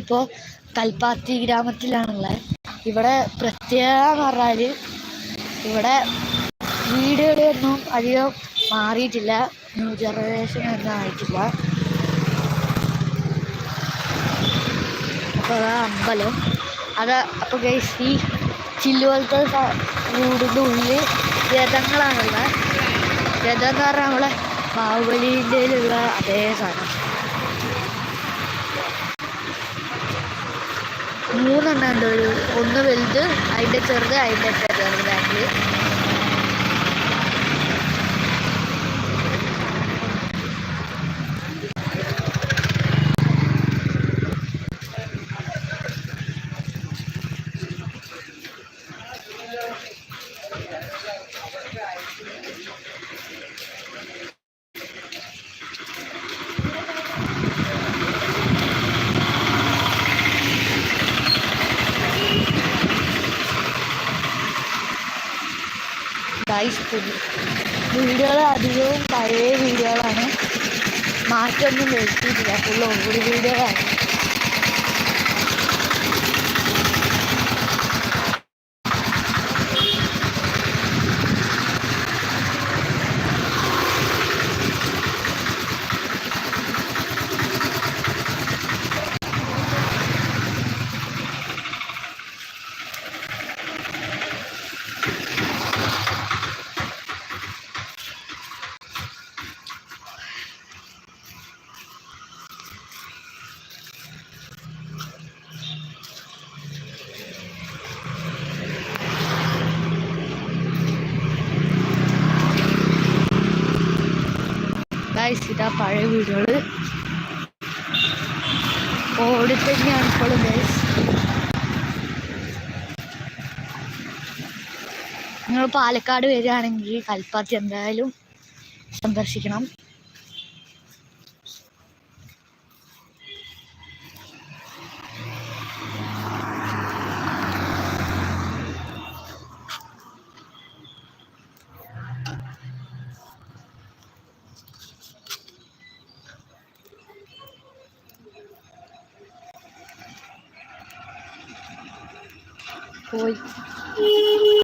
ഇപ്പോൾ കൽപ്പാത്തി ഗ്രാമത്തിലാണുള്ളത് ഇവിടെ പ്രത്യേകത എന്ന് പറഞ്ഞാൽ ഇവിടെ വീടുകളൊന്നും അധികം മാറിയിട്ടില്ല. ന്യൂ ജനറേഷൻ ഒന്നും ആയിട്ടില്ല. അപ്പോൾ അതാ അമ്പലം. അത് അപ്പോൾ ഗൈസ് ഈ ചില്ലുപോലത്തെ വീടിന്റെ ഉള്ളിൽ രഥങ്ങളാണുള്ളത് രഥം എന്ന് പറഞ്ഞാൽ നമ്മളെ ബാഹുബലിന്റെയിലുള്ള അതേ സാധനം. മൂന്നെണ്ണം ഉണ്ട്. ഒരു ഒന്ന് വലുത് അതിന്റെ ചെറുത് അതിന്റെ ചെറുത് ബാക്കിൽ ഗൈസ് വീഡിയോകൾ അധികവും പഴയ വീഡിയോകളാണ്. മാറ്റമൊന്നും വരുത്തിയിട്ടില്ല. Full video വീഡിയോകളാണ്. ഗൈസ് ഇതാ പഴയ വീടുകൾ. ഓടി തന്നെയാണ് ഇപ്പോഴും ഗൈസ് നിങ്ങൾ പാലക്കാട് വരികയാണെങ്കിൽ കൽപ്പാത്തി എന്തായാലും സന്ദർശിക്കണം. 我味。